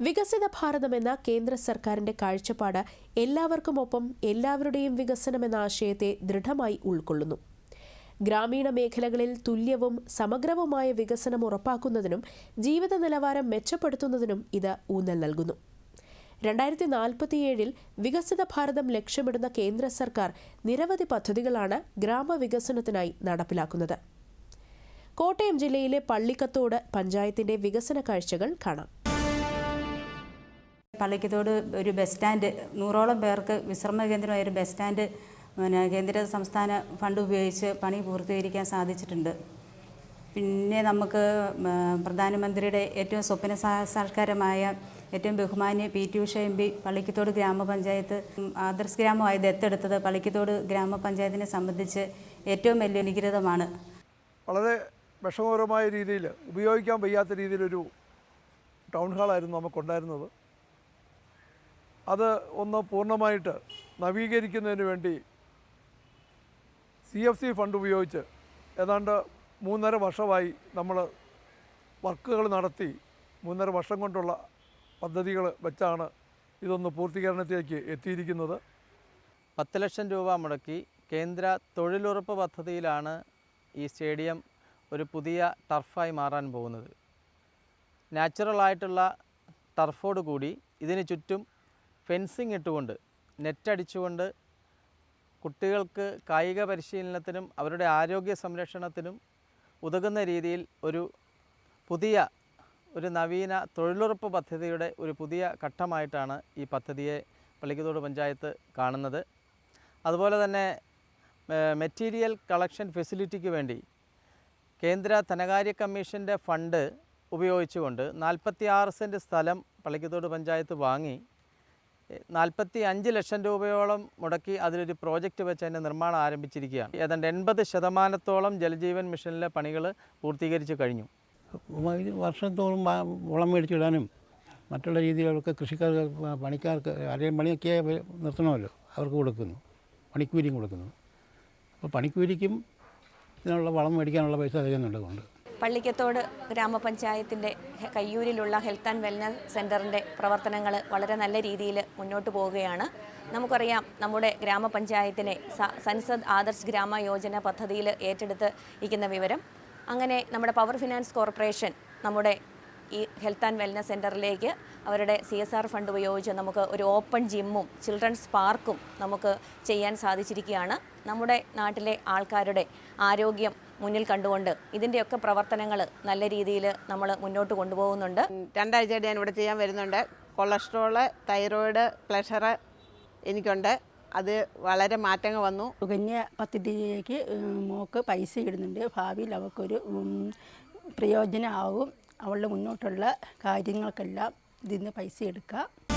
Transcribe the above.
വികസിത ഭാരതം എന്ന കേന്ദ്ര സർക്കാരിന്റെ കാഴ്ചപ്പാട് എല്ലാവർക്കുമൊപ്പം എല്ലാവരുടെയും വികസനം എന്ന ആശയത്തെ ദൃഢമായി ഉൾക്കൊള്ളുന്നു. ഗ്രാമീണ മേഖലകളിൽ തുല്യവും സമഗ്രവുമായ വികസനം ഉറപ്പാക്കുന്നതിനും ജീവിത നിലവാരം മെച്ചപ്പെടുത്തുന്നതിനും ഇത് ഊന്നൽ നൽകുന്നു. രണ്ടായിരത്തി നാൽപ്പത്തിയേഴിൽ വികസിത ഭാരതം ലക്ഷ്യമിടുന്ന കേന്ദ്ര സർക്കാർ നിരവധി പദ്ധതികളാണ് ഗ്രാമവികസനത്തിനായി നടപ്പിലാക്കുന്നത്. കോട്ടയം ജില്ലയിലെ പള്ളിക്കത്തോട് പഞ്ചായത്തിന്റെ വികസന കാഴ്ചകൾ കാണാം. പള്ളിക്കത്തോട് ഒരു ബസ് സ്റ്റാൻഡ് നൂറോളം പേർക്ക് വിശ്രമ കേന്ദ്രമായ ഒരു ബസ് സ്റ്റാൻഡ് പിന്നെ കേന്ദ്ര സംസ്ഥാന ഫണ്ട് ഉപയോഗിച്ച് പണി പൂർത്തീകരിക്കാൻ സാധിച്ചിട്ടുണ്ട്. പിന്നെ നമുക്ക് പ്രധാനമന്ത്രിയുടെ ഏറ്റവും സ്വപ്ന സാക്ഷാത്കാരമായ ഏറ്റവും ബഹുമാന്യ P T Usha M P Pallikkathodu ഗ്രാമപഞ്ചായത്ത് ആദർശ് ഗ്രാമമായി ദത്തെടുത്തത് പള്ളിക്കത്തോട് ഗ്രാമപഞ്ചായത്തിനെ സംബന്ധിച്ച് ഏറ്റവും വലിയ അനുഗ്രഹമാണ് വളരെ വിഷമകരമായ രീതിയിൽ ഉപയോഗിക്കാൻ വയ്യാത്ത രീതിയിലൊരു ടൗൺ ഹാളായിരുന്നു നമുക്കുണ്ടായിരുന്നത്. അത് ഒന്ന് പൂർണമായിട്ട് നവീകരിക്കുന്നതിന് വേണ്ടി സി എഫ് സി ഫണ്ട് ഉപയോഗിച്ച് ഏതാണ്ട് മൂന്നര വർഷമായി നമ്മൾ വർക്കുകൾ നടത്തി മൂന്നര വർഷം കൊണ്ടുള്ള പദ്ധതികൾ വെച്ചാണ് ഇതൊന്ന് പൂർത്തീകരണത്തിലേക്ക് എത്തിയിരിക്കുന്നത്. പത്ത് ലക്ഷം രൂപ മുടക്കി കേന്ദ്ര തൊഴിലുറപ്പ് പദ്ധതിയിലാണ് ഈ സ്റ്റേഡിയം ഒരു പുതിയ ടർഫായി മാറാൻ പോകുന്നത്. നാച്ചുറലായിട്ടുള്ള ടർഫോട് കൂടി ഇതിന് ചുറ്റും ഫെൻസിങ് ഇട്ടുകൊണ്ട് നെറ്റടിച്ചുകൊണ്ട് കുട്ടികൾക്ക് കായിക പരിശീലനത്തിനും അവരുടെ ആരോഗ്യ സംരക്ഷണത്തിനും ഉതകുന്ന രീതിയിൽ ഒരു പുതിയ ഒരു നവീന തൊഴിലുറപ്പ് പദ്ധതിയുടെ ഒരു പുതിയ ഘട്ടമായിട്ടാണ് ഈ പദ്ധതിയെ പള്ളിക്കത്തോട് പഞ്ചായത്ത് കാണുന്നത്. അതുപോലെ തന്നെ മെറ്റീരിയൽ കളക്ഷൻ ഫെസിലിറ്റിക്ക് വേണ്ടി കേന്ദ്ര ധനകാര്യ കമ്മീഷന്റെ ഫണ്ട് ഉപയോഗിച്ചുകൊണ്ട് നാൽപ്പത്തി ആറ് സെന്റ് സ്ഥലം പള്ളിക്കത്തോട് പഞ്ചായത്ത് വാങ്ങി. നാൽപ്പത്തി അഞ്ച് ലക്ഷം രൂപയോളം മുടക്കി അതിലൊരു പ്രോജക്റ്റ് വെച്ച് അതിന്റെ നിർമ്മാണം ആരംഭിച്ചിരിക്കുകയാണ്. ഏതാണ്ട് എൺപത് ശതമാനത്തോളം ജലജീവൻ മിഷനിലെ പണികൾ പൂർത്തീകരിച്ച് കഴിഞ്ഞു. വർഷത്തോളം വളം മേടിച്ചിടാനും മറ്റുള്ള രീതികളൊക്കെ കൃഷിക്കാർക്ക് പണിക്കാർക്ക് ആരെയും പണിയൊക്കെ നിർത്തണമല്ലോ. അവർക്ക് കൊടുക്കുന്നു. പണിക്കൂലിയും കൊടുക്കുന്നു. അപ്പോൾ പണിക്കൂലിക്കും ഇതിനുള്ള വളം മേടിക്കാനുള്ള പൈസ തികയുന്നുണ്ട് കൊണ്ട് പള്ളിക്കത്തോട് ഗ്രാമപഞ്ചായത്തിന്റെ കയ്യൂരിലുള്ള ഹെൽത്ത് ആൻഡ് വെൽനസ് സെന്ററിന്റെ പ്രവർത്തനങ്ങൾ വളരെ നല്ല രീതിയിൽ മുന്നോട്ട് പോവുകയാണ്. നമുക്കറിയാം നമ്മുടെ ഗ്രാമപഞ്ചായത്തിനെ സൻസദ് ആദർശ് ഗ്രാമ യോജന പദ്ധതിയിൽ ഏറ്റെടുത്ത് ഇരിക്കുന്ന വിവരം. അങ്ങനെ നമ്മുടെ പവർ ഫിനാൻസ് കോർപ്പറേഷൻ നമ്മുടെ ഈ ഹെൽത്ത് ആൻഡ് വെൽനസ് സെന്ററിലേക്ക് അവരുടെ സി എസ് ആർ ഫണ്ട് ഉപയോഗിച്ച് നമുക്ക് ഒരു ഓപ്പൺ ജിമ്മും ചിൽഡ്രൻസ് പാർക്കും നമുക്ക് ചെയ്യാൻ സാധിച്ചിരിക്കുകയാണ്. നമ്മുടെ നാട്ടിലെ ആൾക്കാരുടെ ആരോഗ്യം മുന്നിൽ കണ്ടുകൊണ്ട് ഇതിന്റെയൊക്കെ പ്രവർത്തനങ്ങൾ നല്ല രീതിയിൽ നമ്മൾ മുന്നോട്ട് കൊണ്ടുപോകുന്നുണ്ട്. രണ്ടാഴ്ചയായിട്ട് ഞാൻ ഇവിടെ ചെയ്യാൻ വരുന്നുണ്ട്. കൊളസ്ട്രോൾ തൈറോയിഡ് പ്ലഷർ എനിക്കുണ്ട്. അത് വളരെ മാറ്റങ്ങൾ വന്നു. സുകന്യ പദ്ധതിയിലേക്ക് മോക്ക് പൈസ ഇടുന്നുണ്ട്. ഭാവിയിൽ അവൾക്കൊരു പ്രയോജനമാവും. അവളുടെ മുന്നോട്ടുള്ള കാര്യങ്ങൾക്കെല്ലാം ഇതിൽ നിന്ന് പൈസ എടുക്കുക